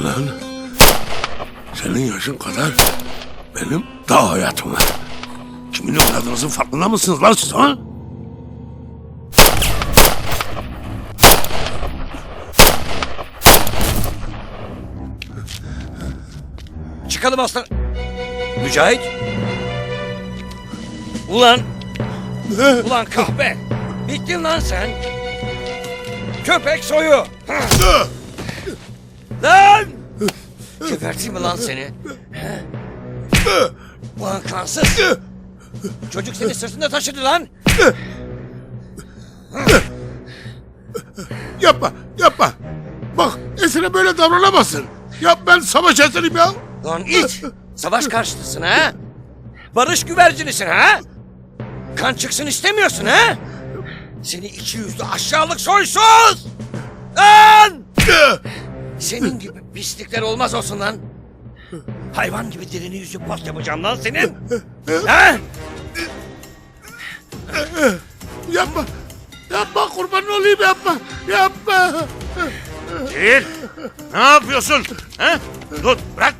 Ulan senin yaşın kadar benim daha hayatım var. Kimin oynadığınızın farkında mısınız lan siz ha? Çıkalım aslan. Mücahit. Ulan. Ulan kahpe. Bittin lan sen. Köpek soyu. lan. Geberteyim mi lan seni? Ulan kansız. Çocuk seni sırtında taşıdı lan. Yapma, yapma. Bak Esir'e böyle davranamazsın. Ya ben savaş esiriyim ya. Lan it! Savaş karşıtısın ha? Barış güvercinisin ha? Kan çıksın istemiyorsun ha? Seni iki yüzlü aşağılık soysuz! Lan! Senin gibi pislikler olmaz olsun lan. Hayvan gibi dilini yüzü pas yapacağım lan senin. Ha? Yapma. Yapma kurban olayım yapma. Yapma. Değil. Ne yapıyorsun? He? Dur bırak.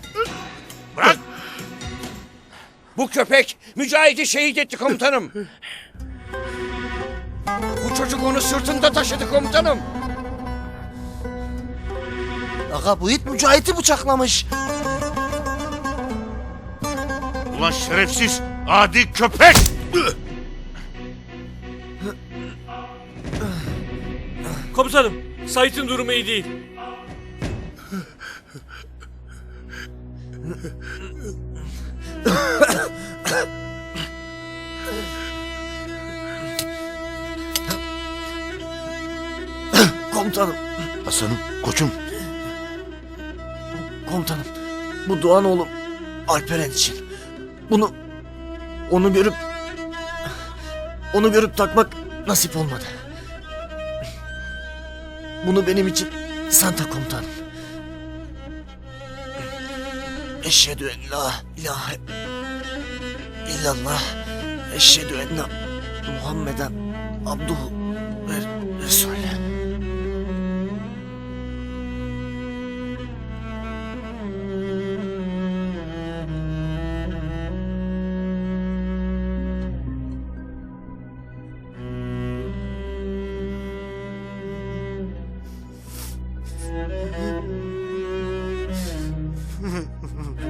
Bırak. Bu köpek Mücahit'i şehit etti komutanım. Bu çocuk onu sırtında taşıdı komutanım. Aga bu it Mücahit'i bıçaklamış. Ulan şerefsiz adi köpek. Komutanım, Sait'in durumu iyi değil. Komutanım, Hasan'ım koçum. komutanım. Bu Doğan oğlum Alperen için. Bunu onu görüp onu görüp takmak nasip olmadı. Bunu benim için Santa komutanım. Eşhedü en la ilahe illallah. Eşhedü enne Muhammeden abduhu ve フフフフ。